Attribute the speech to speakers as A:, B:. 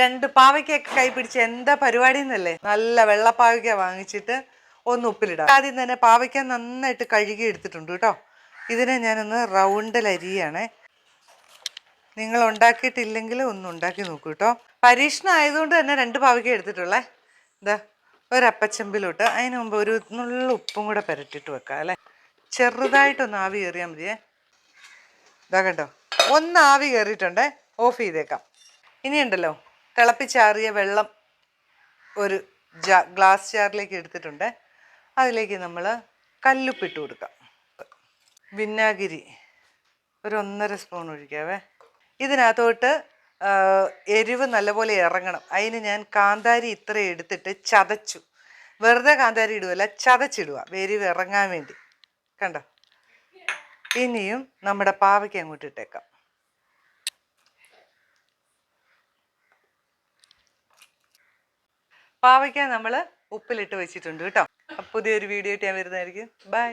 A: രണ്ട് പാവയ്ക്കൊക്കെ കൈ പിടിച്ച് എന്താ പരിപാടി എന്നല്ലേ നല്ല നല്ല വെള്ളപ്പാവയ്ക്ക വാങ്ങിച്ചിട്ട് ഒന്ന് ഉപ്പിലിടാം. ആദ്യം തന്നെ പാവയ്ക്ക നന്നായിട്ട് കഴുകി എടുത്തിട്ടുണ്ട് കേട്ടോ. ഇതിനെ ഞാനൊന്ന് റൗണ്ടിൽ അരിയാണേ നിങ്ങൾ ഉണ്ടാക്കിയിട്ടില്ലെങ്കിൽ ഒന്ന് ഉണ്ടാക്കി നോക്കൂ കേട്ടോ. പരീക്ഷണം ആയതുകൊണ്ട് തന്നെ രണ്ട് പാവയ്ക്ക എടുത്തിട്ടുള്ളേ. ഇതാ ഒരപ്പച്ചമ്പിലോട്ട്. അതിന് മുമ്പ് ഒരു നുള്ള ഉപ്പും കൂടെ പുരട്ടിട്ട് വെക്കാം അല്ലേ? ചെറുതായിട്ടൊന്ന് ആവി കയറിയാൽ മതിയേ. ഇതാ കണ്ടോ? ഒന്ന് ആവി കയറിയിട്ടുണ്ടേ. ഓഫ് ചെയ്തേക്കാം. ഇനിയുണ്ടല്ലോ. തിളപ്പിച്ചാറിയ വെള്ളം ഒരു ജാ ഗ്ലാസ് ജാറിലേക്ക് എടുത്തിട്ടുണ്ട്. അതിലേക്ക് നമ്മൾ കല്ലുപ്പിട്ട് കൊടുക്കാം. വിന്നാഗിരി ഒരു ഒന്നര സ്പൂൺ ഒഴിക്കാവേ. ഇതിനകത്തോട്ട് എരിവ് നല്ലപോലെ ഇറങ്ങണം. അതിന് ഞാൻ കാന്താരി ഇത്ര എടുത്തിട്ട് ചതച്ചു. വെറുതെ കാന്താരി ഇടുവല്ല ചതച്ചിടുക എരിവ് ഇറങ്ങാൻ വേണ്ടി. കണ്ടോ? ഇനിയും നമ്മുടെ പാവയ്ക്ക് അങ്ങോട്ട് ഇട്ടേക്കാം. പാവയ്ക്ക നമ്മൾ ഉപ്പിലിട്ട് വെച്ചിട്ടുണ്ട് കേട്ടോ. പുതിയൊരു വീഡിയോ ആയിട്ട് ഞാൻ വരുന്നതായിരിക്കും. ബൈ